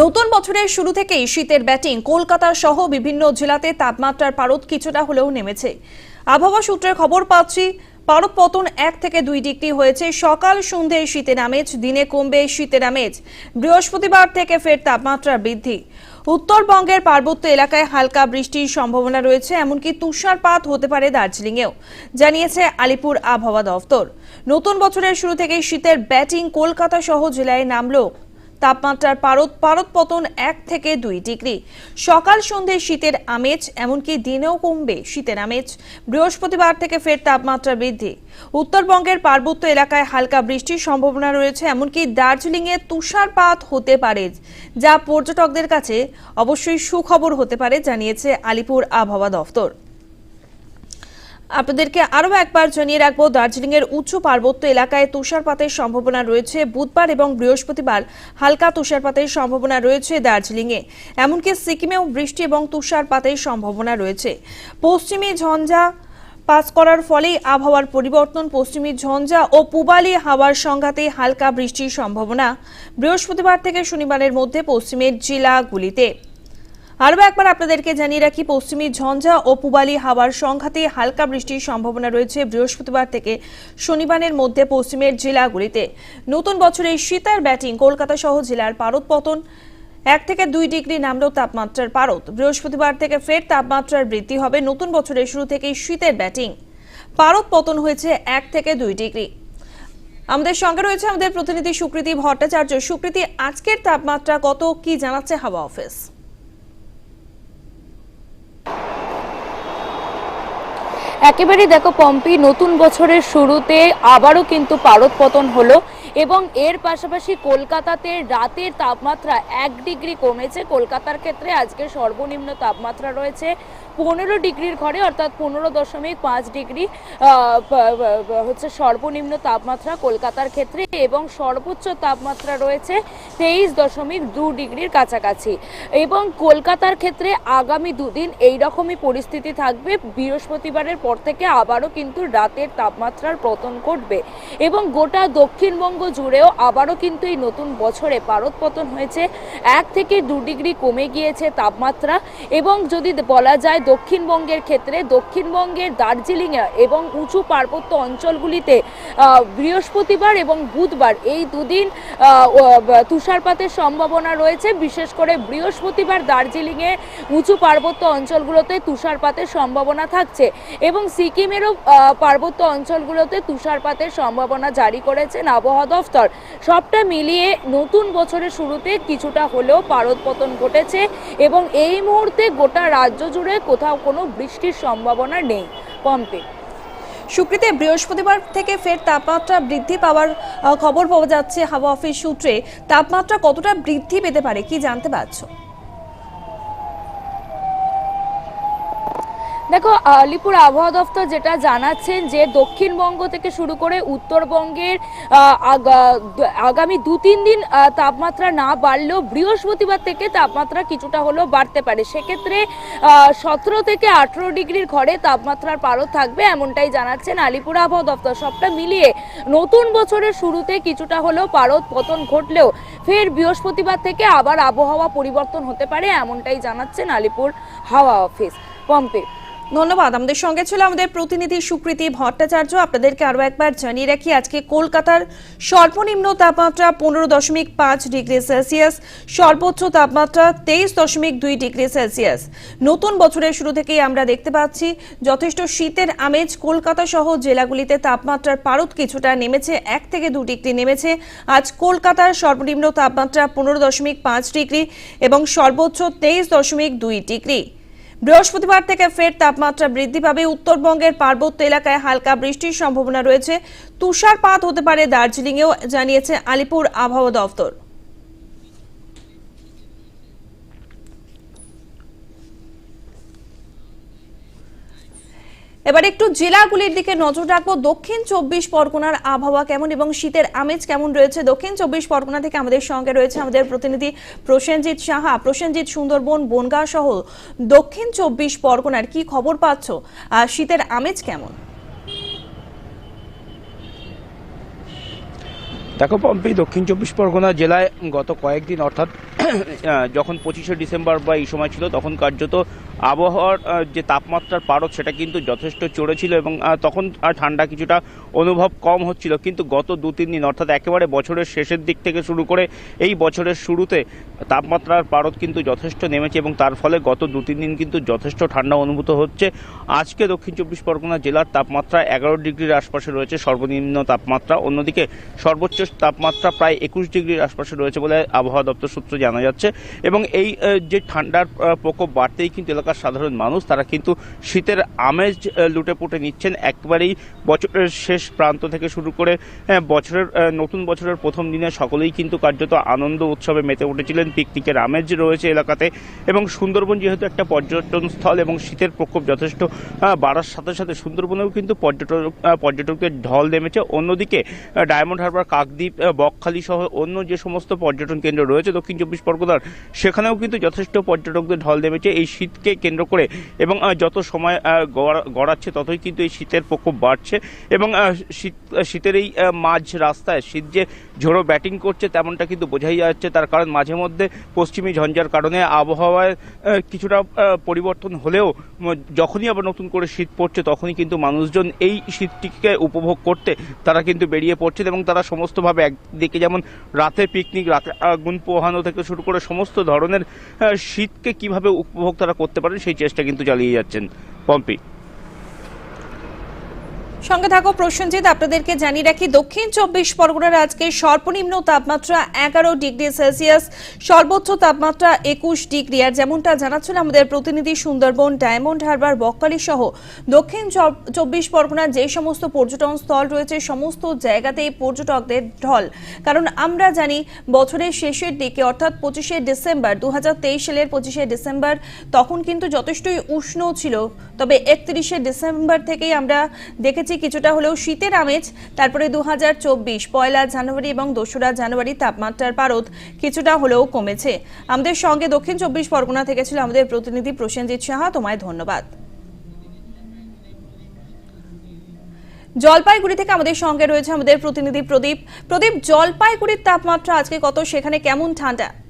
নতুন বছরের শুরু থেকেই শীতের ব্যাটিং কলকাতা সহ বিভিন্ন জেলাতে তাপমাত্রার পারদ কিছুটা হলেও নেমেছে। আবহাওয়া সূত্রের খবর পাচ্ছি, পারদ পতন এক থেকে দুই ডিগ্রি হয়েছে। সকাল সন্ধ্যে শীতের আমেজ দিনে কমবে শীতের আমেজ বৃহস্পতিবার থেকে ফের তাপমাত্রা বৃদ্ধি। উত্তরবঙ্গের পার্বত্য এলাকায় হালকা বৃষ্টির সম্ভাবনা রয়েছে, এমনকি তুষারপাত হতে পারে দার্জিলিংয়েও, জানিয়েছে আলিপুর আবহাওয়া দফতর। নতুন বছরের শুরু থেকেই শীতের ব্যাটিং কলকাতা সহ জেলায় নামলো তাপমাত্রার পারদ পারদ পতন এক থেকে দুই ডিগ্রি। সকাল সন্ধ্যে শীতের আমেজ, এমনকি দিনেও কমবে শীতের আমেজ। বৃহস্পতিবার থেকে ফের তাপমাত্রা বৃদ্ধি। উত্তরবঙ্গের পার্বত্য এলাকায় হালকা বৃষ্টির সম্ভাবনা রয়েছে, এমনকি দার্জিলিংয়ে তুষারপাত হতে পারে, যা পর্যটকদের কাছে অবশ্যই সুখবর হতে পারে, জানিয়েছে আলিপুর আবহাওয়া দফতর। আপনাদেরকে আরও একবার জানিয়ে রাখব, দার্জিলিংয়ের উঁচু পার্বত্য এলাকায় তুষারপাতের সম্ভাবনা রয়েছে। বুধবার এবং বৃহস্পতিবার হালকা তুষারপাতের সম্ভাবনা রয়েছে দার্জিলিংয়ে। এমনকি সিকিমেও বৃষ্টি এবং তুষারপাতের সম্ভাবনা রয়েছে। পশ্চিমী ঝঞ্ঝা পাস করার ফলেই আবহাওয়ার পরিবর্তন। পশ্চিমী ঝঞ্ঝা ও পূবালি হাওয়ার সংঘাতে হালকা বৃষ্টির সম্ভাবনা। বৃহস্পতিবার থেকে শনিবারের মধ্যে পশ্চিমের জেলাগুলিতে। আরও একবার আপনাদেরকে জানিয়ে রাখি, পশ্চিমী ঝঞ্ঝা ও পুবালি হাওয়ার সংঘাতে হালকা বৃষ্টির সম্ভাবনা রয়েছে বৃহস্পতিবার থেকে শনিবারের মধ্যে পশ্চিমের জেলাগুলিতে। নতুন বছরের শীতের ব্যাটিং কলকাতা সহ জেলার পারদ পতন, এক থেকে দুই ডিগ্রি নামলেও তাপমাত্রার পারদ। বৃহস্পতিবার থেকে ফের তাপমাত্রার বৃদ্ধি হবে নতুন বছরের শুরু থেকেই শীতের ব্যাটিং। পারদ পতন হয়েছে এক থেকে দুই ডিগ্রি। আমাদের সঙ্গে রয়েছে আমাদের প্রতিনিধি সুকৃতি ভট্টাচার্য। সুকৃতি, আজকের তাপমাত্রা কত? কি জানাচ্ছে হাওয়া অফিস? একেবারেই দেখো পম্পি, নতুন বছরের শুরুতে আবারও কিন্তু পারদ পতন হলো এবং এর পাশাপাশি কলকাতাতে রাতের তাপমাত্রা এক ডিগ্রি কমেছে। কলকাতার ক্ষেত্রে আজকে সর্বনিম্ন তাপমাত্রা রয়েছে পনেরো ডিগ্রির ঘরে, অর্থাৎ পনেরো দশমিক পাঁচ ডিগ্রি হচ্ছে সর্বনিম্ন তাপমাত্রা কলকাতার ক্ষেত্রে এবং সর্বোচ্চ তাপমাত্রা রয়েছে তেইশ দশমিক দু ডিগ্রির কাছাকাছি। এবং কলকাতার ক্ষেত্রে আগামী দুদিন এই রকমই পরিস্থিতি থাকবে। বৃহস্পতিবারের পর থেকে আবারও কিন্তু রাতের তাপমাত্রার পতন ঘটবে এবং গোটা দক্ষিণবঙ্গ জুড়েও আবারও কিন্তু এই নতুন বছরে পারদ পতন হয়েছে। এক থেকে দু ডিগ্রি কমে গিয়েছে তাপমাত্রা এবং যদি বলা যায় দক্ষিণবঙ্গের ক্ষেত্রে, দক্ষিণবঙ্গের দার্জিলিং এবং উঁচু পার্বত্য অঞ্চলগুলিতে বৃহস্পতিবার এবং বুধবার এই দুদিন তুষারপাতের সম্ভাবনা রয়েছে। বিশেষ করে বৃহস্পতিবার দার্জিলিংয়ে উঁচু পার্বত্য অঞ্চলগুলোতে তুষারপাতের সম্ভাবনা থাকছে এবং সিকিমেরও আহ, পার্বত্য অঞ্চলগুলোতে তুষারপাতের সম্ভাবনা জারি করেছেন আবহাওয়া দফতর। সবটা মিলিয়ে নতুন বছরের শুরুতে কিছুটা হলেও পারদ পতন ঘটেছে এবং এই মুহূর্তে গোটা রাজ্য জুড়ে কোথাও কোনো বৃষ্টির সম্ভাবনা নেই। পম্পে। সুকৃতে বৃহস্পতিবার থেকে ফের তাপমাত্রা বৃদ্ধি পাওয়ার খবর পাওয়া যাচ্ছে হাওয়া অফিস সূত্রে। তাপমাত্রা কতটা বৃদ্ধি পেতে পারে কি জানতে পারছ? দেখো আলিপুর আবহাওয়া দফতর যেটা জানাচ্ছেন যে দক্ষিণবঙ্গ থেকে শুরু করে উত্তরবঙ্গের আগামী দু তিন দিন তাপমাত্রা না বাড়লেও বৃহস্পতিবার থেকে তাপমাত্রা কিছুটা হলেও বাড়তে পারে। সেক্ষেত্রে সতেরো থেকে আঠেরো ডিগ্রির ঘরে তাপমাত্রার পারদ থাকবে এমনটাই জানাচ্ছেন আলিপুর আবহাওয়া দফতর সবটা মিলিয়ে নতুন বছরের শুরুতে কিছুটা হলেও পারদ পতন ঘটলেও ফের বৃহস্পতিবার থেকে আবার আবহাওয়া পরিবর্তন হতে পারে এমনটাই জানাচ্ছেন আলিপুর হাওয়া অফিস। পম্পে ধন্যবাদ। আমাদের সঙ্গে ছিল আমাদের প্রতিনিধি সুকৃতি ভট্টাচার্য। আপনাদেরকে আরও একবার জানিয়ে রাখি, আজকে কলকাতার সর্বনিম্ন তাপমাত্রা পনেরো দশমিক পাঁচ ডিগ্রি সেলসিয়াস, সর্বোচ্চ তাপমাত্রা তেইশ দশমিক দুই ডিগ্রি সেলসিয়াস। নতুন বছরের শুরু থেকেই আমরা দেখতে পাচ্ছি, যথেষ্ট শীতের আমেজ কলকাতা সহ জেলাগুলিতে তাপমাত্রার পারদ কিছুটা নেমেছে, এক থেকে দু ডিগ্রি নেমেছে। আজ কলকাতার সর্বনিম্ন তাপমাত্রা পনেরো দশমিক পাঁচ ডিগ্রি এবং সর্বোচ্চ তেইশ দশমিক দুই ডিগ্রি। বৃহস্পতিবার থেকে ফের তাপমাত্রা বৃদ্ধি পাবে। উত্তরবঙ্গের পার্বত্য এলাকায় হালকা বৃষ্টির সম্ভাবনা রয়েছে। তুষারপাত হতে পারে দার্জিলিংয়েও, জানিয়েছে আলিপুর আবহাওয়া দফতর এবার একটু জেলাগুলির দিকে নজর রাখব। দক্ষিণ চব্বিশ পরগনার আবহাওয়া কেমন এবং শীতের আমেজ কেমন রয়েছে? দক্ষিণ চব্বিশ পরগনা থেকে আমাদের সঙ্গে রয়েছে আমাদের প্রতিনিধি প্রসেনজিৎ সাহা। প্রসেনজিৎ, সুন্দরবন, বনগাঁ সহ দক্ষিণ চব্বিশ পরগনার কি খবর পাচ্ছ? শীতের আমেজ কেমন? দেখো পম্পি, দক্ষিণ চব্বিশ পরগনা জেলায় গত কয়েকদিন অর্থাৎ যখন পঁচিশে ডিসেম্বর বা এই সময় ছিল, তখন কার্যত আবহাওয়ার যে তাপমাত্রার পারদ, সেটা কিন্তু যথেষ্ট চড়েছিল এবং তখন ঠান্ডা কিছুটা অনুভব কম হচ্ছিল। কিন্তু গত দু তিন দিন, অর্থাৎ একেবারে বছরের শেষের দিক থেকে শুরু করে এই বছরের শুরুতে, তাপমাত্রার পারদ কিন্তু যথেষ্ট নেমেছে এবং তার ফলে গত দু তিন দিন কিন্তু যথেষ্ট ঠান্ডা অনুভূত হচ্ছে। আজকে দক্ষিণ চব্বিশ পরগনা জেলার তাপমাত্রা এগারো ডিগ্রির আশপাশে রয়েছে, সর্বনিম্ন তাপমাত্রা। অন্যদিকে, সর্বোচ্চ তাপমাত্রা প্রায় একুশ ডিগ্রির আশপাশে রয়েছে বলে আবহাওয়া দপ্তর সূত্রে জানা যাচ্ছে। এবং এই যে ঠান্ডার প্রকোপ বাড়তেই কিন্তু এলাকার সাধারণ মানুষ তারা কিন্তু শীতের আমেজ লুটে পুটে নিচ্ছেন। একবারেই বছরের শেষ প্রান্ত থেকে শুরু করে আহ, বছরের নতুন বছরের প্রথম দিনে সকলেই কিন্তু কার্যত আনন্দ উৎসবে মেতে উঠেছিলেন। পিকনিকের আমেজ রয়েছে এলাকাতে এবং সুন্দরবন যেহেতু একটা পর্যটন স্থল এবং শীতের প্রকোপ যথেষ্ট বাড়ার সাথে সাথে সুন্দরবনেও কিন্তু পর্যটক পর্যটকদের ঢল নেমেছে। অন্যদিকে ডায়মন্ড হারবার কাকদ্বীপ বকখালি সহ অন্য যে সমস্ত পর্যটন কেন্দ্র রয়েছে দক্ষিণ চব্বিশ পরগনার সেখানেও কিন্তু যথেষ্ট পর্যটকদের ঢল নেমেছে। এই শীতকে কেন্দ্র করে এবং যত সময় গড়াচ্ছে ততই কিন্তু এই শীতের প্রকোপ বাড়ছে এবং শীত শীতের এই মাঝ রাস্তায় শীত যে ঝোড়ো ব্যাটিং করছে তেমনটা কিন্তু বোঝাই যাচ্ছে। তার কারণ মাঝে মধ্যে পশ্চিমী ঝঞ্ঝার কারণে আবহাওয়ায় কিছুটা পরিবর্তন হলেও যখনই আবার নতুন করে শীত পড়ছে তখনই কিন্তু মানুষজন এই শীতটিকে উপভোগ করতে তারা কিন্তু বেরিয়ে পড়ছেন এবং তারা সমস্তভাবে একদিকে যেমন রাতে পিকনিক রাতে আগুন পোহানো থেকে শুরু করে সমস্ত ধরনের শীতকে কীভাবে উপভোগ তারা করতে পারেন সেই চেষ্টা কিন্তু চালিয়ে যাচ্ছেন পম্পি। সঙ্গে থাকো প্রসেনজিৎ, আপনাদেরকে জানিয়ে রাখি, দক্ষিণ চব্বিশ পরগনার আজকে সর্বনিম্ন তাপমাত্রা এগারো ডিগ্রি সেলসিয়াস, সর্বোচ্চ তাপমাত্রা একুশ ডিগ্রি। আর যেমনটা জানাচ্ছিল আমাদের প্রতিনিধি সুন্দরবন ডায়মন্ড হারবার বকখালি সহ দক্ষিণ চব্বিশ পরগনার যে সমস্ত পর্যটন স্থল রয়েছে, সমস্ত জায়গাতেই পর্যটকদের ঢল। কারণ আমরা জানি, বছরের শেষের দিকে, অর্থাৎ পঁচিশে ডিসেম্বর দু হাজার তেইশ সালের পঁচিশে ডিসেম্বর, তখন কিন্তু যথেষ্টই উষ্ণ ছিল। তবে একত্রিশে ডিসেম্বর থেকেই আমরা দেখেছি কিছুটা হলেও শীতের আমেজ, তারপরে দু হাজার চব্বিশ, পয়লা জানুয়ারি এবং দোসরা জানুয়ারি তাপমাত্রার পারদ কিছুটা হলেও কমেছে। আমাদের সঙ্গে দক্ষিণ চব্বিশ পরগনা থেকে ছিল আমাদের প্রতিনিধি প্রসেনজিৎ সাহা, তোমায় ধন্যবাদ। জলপাইগুড়ি থেকে আমাদের সঙ্গে রয়েছে আমাদের প্রতিনিধি প্রদীপ। প্রদীপ, জলপাইগুড়ির তাপমাত্রা আজকে কত? সেখানে কেমন ঠান্ডা?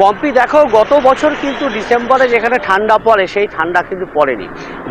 পম্পি, দেখো, গত বছর কিন্তু ডিসেম্বরে যেখানে ঠান্ডা পড়ে, সেই ঠান্ডা কিন্তু পড়েনি।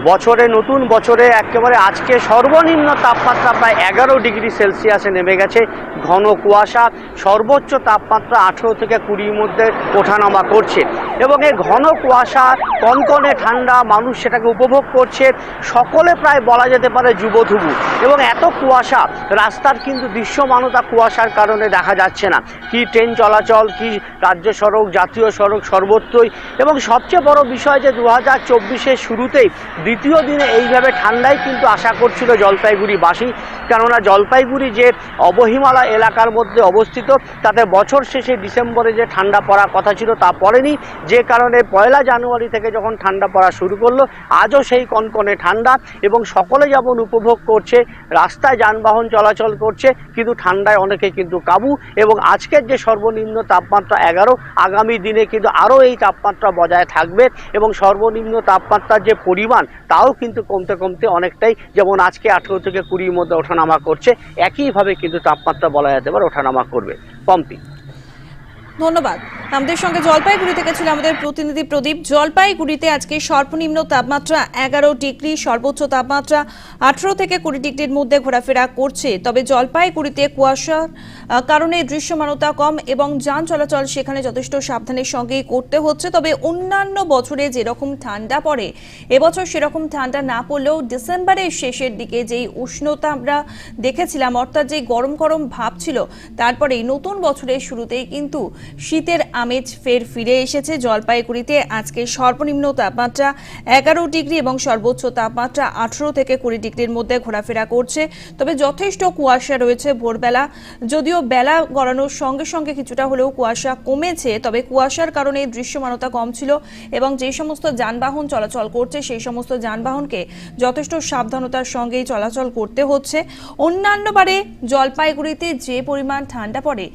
বছরে নতুন বছরে একেবারে আজকে সর্বনিম্ন তাপমাত্রা প্রায় এগারো ডিগ্রি সেলসিয়াসে নেমে গেছে। ঘন কুয়াশা, সর্বোচ্চ তাপমাত্রা আঠেরো থেকে কুড়ির মধ্যে ওঠানামা করছে। এবং এই ঘন কুয়াশা, কনকনে ঠান্ডা, মানুষ সেটাকে উপভোগ করছে। সকলে প্রায় বলা যেতে পারে যুবধুবু। এবং এত কুয়াশা, রাস্তার কিন্তু দৃশ্যমানতা কুয়াশার কারণে দেখা যাচ্ছে না। কি ট্রেন চলাচল, কি রাজ্য সড়ক জাতীয় সড়ক সর্বত্রই। এবং সবচেয়ে বড় বিষয় যে দু হাজার চব্বিশের শুরুতেই দ্বিতীয় দিনে এইভাবে ঠান্ডাই কিন্তু আশা করছিল জলপাইগুড়িবাসী। কেননা জলপাইগুড়ি যে অবহিমালা এলাকার মধ্যে অবস্থিত, তাতে বছর শেষে ডিসেম্বরে যে ঠান্ডা পড়ার কথা ছিল তা পড়েনি। যে কারণে পয়লা জানুয়ারি থেকে যখন ঠান্ডা পড়া শুরু করল, আজও সেই কনকনে ঠান্ডা এবং সকলে যেমন উপভোগ করছে, রাস্তায় যানবাহন চলাচল করছে, কিন্তু ঠান্ডায় অনেকে কিন্তু কাবু। এবং আজকের যে সর্বনিম্ন তাপমাত্রা এগারো, আগামী দিনে কিন্তু আরও এই তাপমাত্রা বজায় থাকবে এবং সর্বনিম্ন তাপমাত্রার যে পরিমাণ, তাও কিন্তু কমতে কমতে অনেকটাই, যেমন আজকে আঠেরো থেকে কুড়ির মধ্যে ওঠানামা করছে, একইভাবে কিন্তু তাপমাত্রা বলা যেতে পারে ওঠানামা করবে। পম্পি। ধন্যবাদ। আমাদের সঙ্গে জলপাইগুড়ি থেকে ছিল আমাদের প্রতিনিধি প্রদীপ। জলপাইগুড়িতে আজকে সর্বনিম্ন তাপমাত্রা এগারো ডিগ্রি, সর্বোচ্চ তাপমাত্রা আঠারো থেকে কুড়ি ডিগ্রির মধ্যে ঘোরাফেরা করছে। তবে জলপাইগুড়িতে কুয়াশার কারণে দৃশ্যমানতা কম এবং যান চলাচল সেখানে যথেষ্ট সাবধানের সঙ্গেই করতে হচ্ছে। তবে অন্যান্য বছরে যেরকম ঠান্ডা পড়ে, এবছর সেরকম ঠান্ডা না পড়লেও ডিসেম্বরের শেষের দিকে যেই উষ্ণতা আমরা দেখেছিলাম, অর্থাৎ যে গরম গরম ভাব ছিল তারপরে নতুন বছরের শুরুতেই কিন্তু শীতের আমেজ ফের ফিরে এসেছে। জলপাইগুড়িতে আজকে সর্বনিম্ন তাপমাত্রা এগারো ডিগ্রি এবং সর্বোচ্চ তাপমাত্রা আঠেরো থেকে কুড়ি ডিগ্রির মধ্যে ঘোরাফেরা করছে। তবে যথেষ্ট কুয়াশা রয়েছে ভোরবেলা। যদিও বেলা গড়ানোর সঙ্গে সঙ্গে কিছুটা হলেও কুয়াশা কমেছে, তবে কুয়াশার কারণে দৃশ্যমানতা কম ছিল এবং যে সমস্ত যানবাহন চলাচল করছে, সেই সমস্ত যানবাহনকে যথেষ্ট সাবধানতার সঙ্গেই চলাচল করতে হচ্ছে। অন্যান্য বারে জলপাইগুড়িতে যে পরিমাণ ঠান্ডা পড়ে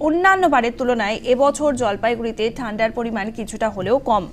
অন্যান্য বারের তুলনায় এবছর জলপাইগুড়িতে ঠান্ডার পরিমাণ কিছুটা হলেও কম।